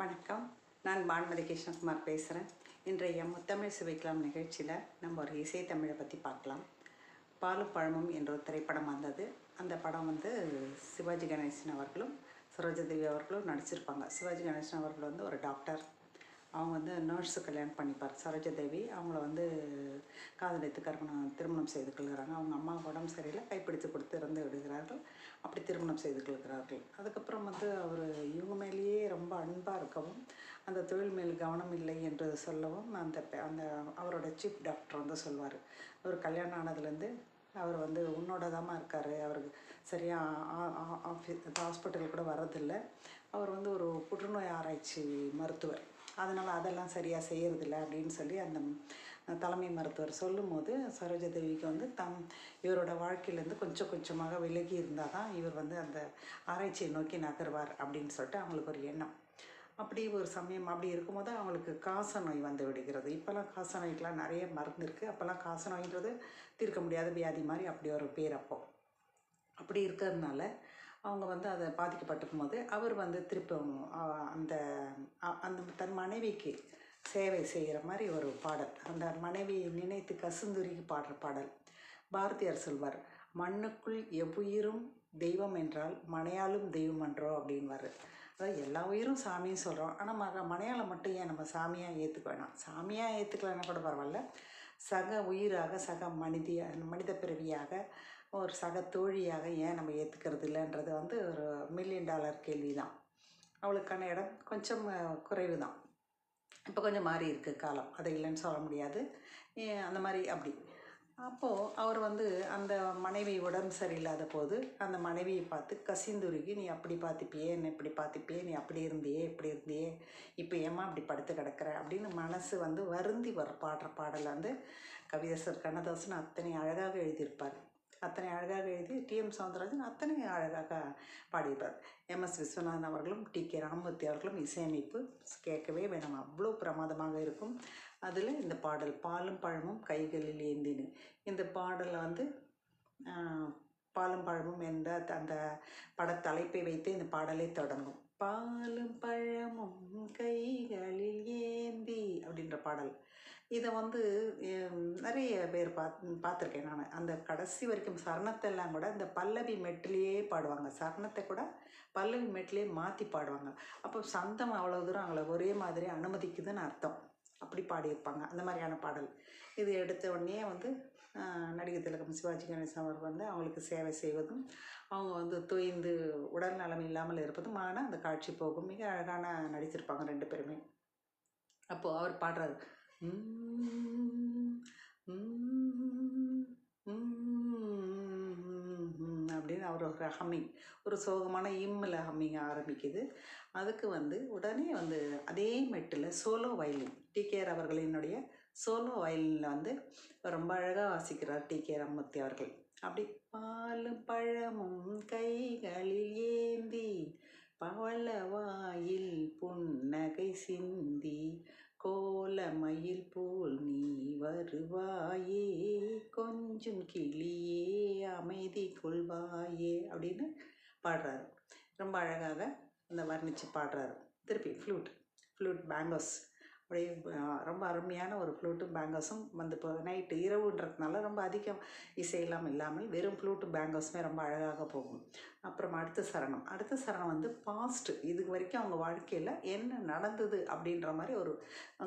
வணக்கம். நான் பான்மதி கிருஷ்ணகுமார் பேசுகிறேன் இன்றைய முத்தமிழ் சுவைக்கலாம் நிகழ்ச்சியில் நம்ம ஒரு இசை தமிழை பற்றி பார்க்கலாம். பாலும் பழமும் என்ற ஒரு திரைப்படம் வந்தது. அந்த படம் வந்து சிவாஜி கணேசன் அவர்களும் சரோஜதேவி அவர்களும் நடிச்சிருப்பாங்க. சிவாஜி கணேசன் அவர்கள் வந்து ஒரு டாக்டர். அவங்க வந்து நர்ஸு கல்யாணம் பண்ணிப்பார் சரோஜாதேவி. அவங்கள வந்து காதலித்து கற்பணம் திருமணம் செய்து கொள்கிறாங்க. அவங்க அம்மாவுக்கு உடம்பு சரியில்லை கைப்பிடித்து கொடுத்து இறந்து விடுகிறார்கள். அப்படி திருமணம் செய்து கொள்கிறார்கள். அதுக்கப்புறம் வந்து அவர் இவங்க மேலேயே ரொம்ப அன்பாக இருக்கவும் அந்த தொழில் மேல் கவனம் இல்லை என்று சொல்லவும் அந்த அந்த அவரோட சீஃப் டாக்டர் வந்து சொல்வார். அவர் கல்யாணம் ஆனதுலேருந்து அவர் வந்து உன்னோட தாம்மா இருக்கார். அவருக்கு சரியாக ஆஃபீஸ் ஹாஸ்பிட்டல் கூட வர்றதில்ல. அவர் வந்து ஒரு புற்றுநோய் ஆராய்ச்சி மருத்துவர். அதனால் அதெல்லாம் சரியாக செய்கிறதில்ல அப்படின்னு சொல்லி அந்த தலைமை மருத்துவர் சொல்லும்போது சரோஜாதேவிக்கு வந்து தம் இவரோட வாழ்க்கையிலேருந்து கொஞ்சம் கொஞ்சமாக விலகி இருந்தால் தான் இவர் வந்து அந்த ஆராய்ச்சியை நோக்கி நகர்வார் அப்படின்னு சொல்லிட்டு அவங்களுக்கு ஒரு எண்ணம். அப்படி ஒரு சமயம் அப்படி இருக்கும்போது அவங்களுக்கு காச நோய் வந்து விடுகிறது. இப்போல்லாம் காச நோய்க்கெலாம் நிறைய மருந்து இருக்குது அப்போல்லாம் காச நோய்ன்றது தீர்க்க முடியாத வியாதி மாதிரி அப்படி ஒரு பேர் அப்போ. அப்படி இருக்கிறதுனால அவங்க வந்து அதை பாதிக்கப்பட்டிருக்கும் போது அவர் வந்து திருப்பி அந்த அந்த தன் மனைவிக்கு சேவை செய்கிற மாதிரி ஒரு பாடல். அந்த மனைவியை நினைத்து கசுந்துருகி பாடுற பாடல். பாரதியார் சொல்வார் மண்ணுக்குள் எவ்வுயிரும் தெய்வம் என்றால் மனையாளும் தெய்வம் என்றோ அப்படின்வார். அதாவது எல்லா உயிரும் சாமின்னு சொல்கிறோம் ஆனால் மக மனையாளம் மட்டும் ஏன் நம்ம சாமியாக ஏற்றுக்க வேணாம்? சாமியாக ஏற்றுக்கலன்னா கூட பரவாயில்ல. சக உயிராக சக மனிதிய மனித பிறவியாக ஒரு சக தோழியாக ஏன் நம்ம ஏற்றுக்கிறது இல்லைன்றது வந்து ஒரு மில்லியன் டாலர் கேள்வி தான் அவளுக்கான இடம் கொஞ்சம் குறைவு தான் இப்போ கொஞ்சம் மாறி இருக்குது காலம். அதை இல்லைன்னு சொல்ல முடியாது. அந்த மாதிரி அப்படி. அப்போது அவர் வந்து அந்த மனைவி உடம்பு சரியில்லாத போது அந்த மனைவியை பார்த்து கசிந்துருகி நீ அப்படி பார்த்துப்பியே என்ன இப்படி பார்த்துப்பியே நீ அப்படி இருந்தியே இப்படி இருந்தியே இப்போ ஏம்மா அப்படி படுத்து கிடக்கிற? அப்படின்னு மனசு வந்து வருந்தி வர பாடுற பாடலை வந்து கவிதசர் கண்ணதாசன் அத்தனை அழகாக எழுதியிருப்பார். அத்தனை அழகாக எழுதி டிஎம் சவுந்தரராஜன் அத்தனை அழகாக பாடியிருப்பார். எம்எஸ் விஸ்வநாதன் அவர்களும் டி கே ராமமூர்த்தி அவர்களும் இசையமைப்பு கேட்கவே வேணாம். அவ்வளோ பிரமாதமாக இருக்கும். அதில் இந்த பாடல் பாலும் பழமும் கைகளில் ஏந்தினு. இந்த பாடலில் வந்து பாலும் பழமும் என்ற த- அந்த படத்தலைப்பை வைத்து இந்த பாடலே தொடங்கும். பாலும் பழமும் கைகளில் ஏந்தி அப்படின்ற பாடல். இதை வந்து நிறைய பேர் பாத் பார்த்துருக்கேன் நான். அந்த கடைசி வரைக்கும் சரணத்தெல்லாம் கூட இந்த பல்லவி மெட்டிலேயே பாடுவாங்க. சரணத்தை கூட பல்லவி மெட்டிலே மாற்றி பாடுவாங்க. அப்போ சந்தம் அவ்வளோ தூரம் அவங்கள ஒரே மாதிரி அனுமதிக்குதுன்னு அர்த்தம். அப்படி பாடியிருப்பாங்க. அந்த மாதிரியான பாடல். இது எடுத்த உடனே வந்து நடிகர் திலகம் சிவாஜி கணேசன் அவர் வந்து அவங்களுக்கு சேவை செய்வதும் அவங்க வந்து தொய்ந்து உடல் நலம் இல்லாமல் இருப்பதும் ஆனால் அந்த காட்சி போகும். மிக அழகான நடிச்சிருப்பாங்க ரெண்டு பேருமே. அப்போது அவர் பாடுறாரு. அப்படின்னு அவர் ஒரு ஹம்மிங் ஒரு சோகமான இம்மில் ஹம்மிங் ஆரம்பிக்குது. அதுக்கு வந்து உடனே வந்து அதே மெட்டில் சோலோ வயலின் டிகேஆர் அவர்களினுடைய சோலோ வயலினில் வந்து ரொம்ப அழகாக வாசிக்கிறார் டி கே அவர்கள். அப்படி பாலும் பழமும் கைகளில் ஏந்தி பவள வாயில் புன்னகை சிந்தி கோலமயில் போல் நீ வருவாயே கொஞ்சம் கிளியே அமைதி கொள்வாயே அப்படின்னு பாடுறாரு. ரொம்ப அழகாக அந்த வர்ணித்து பாடுறாரு. திருப்பி ஃப்ளூட் ஃப்ளூட் பேங்கோஸ் அப்படியே ரொம்ப அருமையான ஒரு ஃப்ளூட்டும் பேங்கோஸும் வந்து இப்போ நைட்டு இரவுன்றதுனால ரொம்ப அதிகம் இசையெல்லாம் இல்லாமல் வெறும் ஃப்ளூட்டு பேங்கோஸுமே ரொம்ப அழகாக போகும். அப்புறம் அடுத்த சரணம். அடுத்த சரணம் வந்து பாஸ்ட்டு இது வரைக்கும் அவங்க வாழ்க்கையில் என்ன நடந்தது அப்படின்ற மாதிரி ஒரு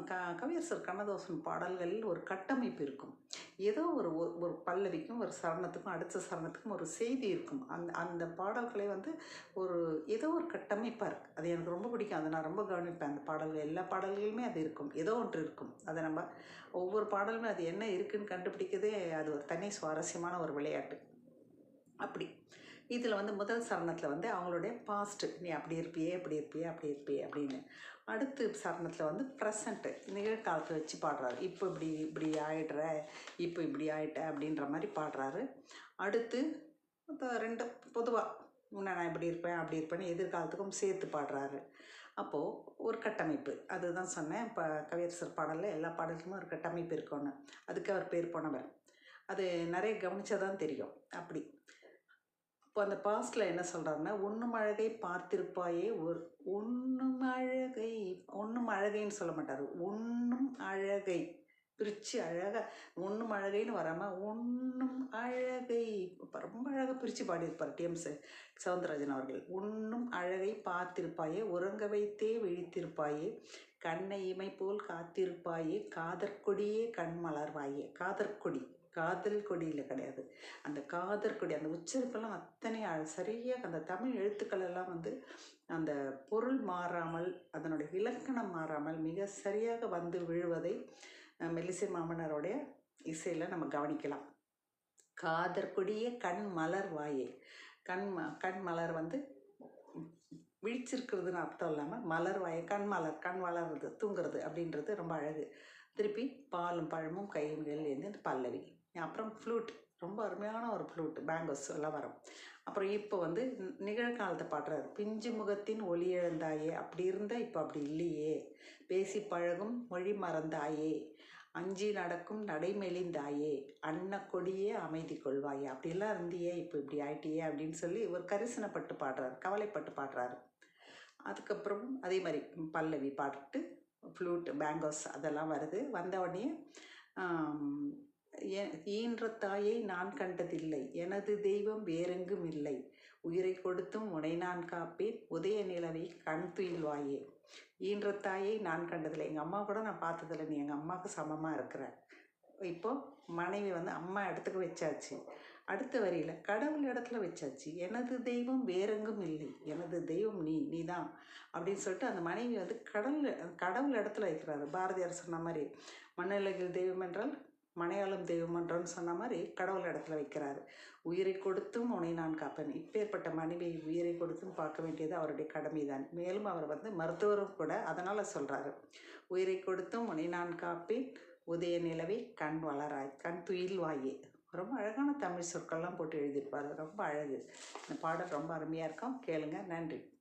க கவியரசர் கண்ணதாசன் பாடல்களில் ஒரு கட்டமைப்பு இருக்கும். ஏதோ ஒரு ஒரு ஒரு பல்லவிக்கும் ஒரு சரணத்துக்கும் அடுத்த சரணத்துக்கும் ஒரு செய்தி இருக்கும். அந்த அந்த பாடல்களை வந்து ஒரு ஏதோ ஒரு கட்டமைப்பாக இருக்குது அது எனக்கு ரொம்ப பிடிக்கும். அதை நான் ரொம்ப கவனிப்பேன். அந்த பாடல்கள் எல்லா பாடல்களுமே அது இருக்கும். ஏதோ ஒன்று இருக்கும். அதை நம்ம ஒவ்வொரு பாடலுமே அது என்ன இருக்குதுன்னு கண்டுபிடிக்கிறதே அது ஒரு தனி சுவாரஸ்யமான ஒரு விளையாட்டு. அப்படி. இதில் வந்து முதல் சரணத்தில் வந்து அவங்களுடைய பாஸ்ட்டு நீ அப்படி இருப்பியே அப்படி இருப்பியே அப்படி இருப்பியே அப்படின்னு. அடுத்து சரணத்தில் வந்து ப்ரெசண்ட்டு நிகழ்காலத்தை வச்சு பாடுறாரு. இப்போ இப்படி இப்படி ஆயிடுற இப்போ இப்படி ஆயிட்ட அப்படின்ற மாதிரி பாடுறாரு. அடுத்து ரெண்டு பொதுவாக முன்னே நான் இப்படி இருப்பேன் அப்படி இருப்பேன்னு எதிர்காலத்துக்கும் சேர்த்து பாடுறாரு. அப்போது ஒரு கட்டமைப்பு அதுதான் சொன்னேன் இப்போ கவியரசர் பாடலில் எல்லா பாடலுக்குமே ஒரு கட்டமைப்பு இருக்கோன்னு அதுக்கு அவர் பேர் போனவர். அது நிறைய கவனிச்சா தான் தெரியும். அப்படி. இப்போ அந்த பாஸ்டில் என்ன சொல்கிறாருன்னா ஒன்றும் அழகை பார்த்திருப்பாயே ஒரு ஒன்றும் அழகை ஒன்றும் அழகைன்னு சொல்ல மாட்டார். ஒன்றும் அழகை பிரித்து அழகாக ஒன்றும் அழகைன்னு வராமல் ஒன்றும் அழகை ரொம்ப அழகாக பிரித்து பாடியிருப்பார் டிஎம் சவுந்தரராஜன் அவர்கள். ஒன்றும் அழகை பார்த்திருப்பாயே உறங்க வைத்தே விழித்திருப்பாயே கண்ணை இமை போல் காத்திருப்பாயே காதற்கொடியே கண் மலர்வாயே காதற்கொடி காதல் கொடியில் கிடையாது. அந்த காதல் கொடி அந்த உச்சரிப்பெல்லாம் அத்தனை அழ- சரியாக அந்த தமிழ் எழுத்துக்கள் எல்லாம் வந்து அந்த பொருள் மாறாமல் அதனுடைய இலக்கணம் மாறாமல் மிக சரியாக வந்து விழுவதை மெல்லிசை மாமனருடைய இசையில் நம்ம கவனிக்கலாம். காதற்கொடியே கண் மலர் வாயே. கண் ம கண் மலர் வந்து விழிச்சிருக்கிறதுன்னு அர்த்தம் இல்லாமல் மலர் வாயை கண் மலர் கண் வளர்றது தூங்குறது அப்படின்றது ரொம்ப அழகு. திருப்பி பாலும் பழமும் கையும் இருந்து பல்லவி. அப்புறம் ஃப்ளூட் ரொம்ப அருமையான ஒரு ஃப்ளூட் பேங்கோஸ் எல்லாம் வரும். அப்புறம் இப்போ வந்து நிகழ்காலத்தை பாடுறாரு. பிஞ்சு முகத்தின் ஒளி எழுந்தாயே அப்படி இருந்தால் இப்போ அப்படி இல்லையே. பேசி பழகும் மொழி மறந்தாயே அஞ்சி நடக்கும் நடைமெலிந்தாயே அன்ன கொடியே அமைதி கொள்வாயே. அப்படிலாம் இருந்தியே இப்போ இப்படி ஆயிட்டியே அப்படின்னு சொல்லி ஒரு கரிசனப்பட்டு பாடுறாரு கவலைப்பட்டு பாடுறாரு. அதுக்கப்புறம் அதே மாதிரி பல்லவி பாட்டு ஃப்ளூட் பேங்கோஸ் அதெல்லாம் வருது. வந்த உடனே ஈன்ற தாயை நான் கண்டதில்லை. எனது தெய்வம் வேறெங்கும் இல்லை உயிரை கொடுத்தும் உனை நான் காப்பேன். உதய நிலவை கண் துயில்வாயே ஈன்ற தாயை நான் கண்டதில்லை. எங்கள் அம்மா கூட நான் பார்த்ததில்லை. நீ எங்கள் அம்மாவுக்கு சமமாக இருக்கிற. இப்போ மனைவி வந்து அம்மா இடத்துக்கு வச்சாச்சு. அடுத்த வரியில் கடவுள் இடத்துல வச்சாச்சு. எனது தெய்வம் வேறெங்கும் இல்லை எனது தெய்வம் நீ நீ தான் அப்படின்னு சொல்லிட்டு அந்த மனைவி வந்து கடவுள் கடவுள் இடத்துல வைக்கிறாரு. பாரதியார் சொன்ன மாதிரி மண்ணுலகில் தெய்வம் என்றால் மனையாளம் தெய்வமன்றம்னு சொன்ன மாதிரி கடவுள் இடத்துல வைக்கிறாரு. உயிரை கொடுத்தும் உன்னை நான் காப்பேன். இப்பேற்பட்ட மனைவியை உயிரை கொடுத்தும் பார்க்க வேண்டியது அவருடைய கடமைதான். மேலும் அவர் வந்து மருத்துவரும் கூட அதனால் சொல்கிறாரு உயிரை கொடுத்தும் உன்னை நான் காப்பேன். உதய நிலவை கண் வளராய். கண் துயில் வாயே. ரொம்ப அழகான தமிழ் சொற்கள்லாம் போட்டு எழுதியிருப்பாரு. ரொம்ப அழகு. இந்த பாடல் ரொம்ப அருமையாக இருக்கும். கேளுங்க. நன்றி.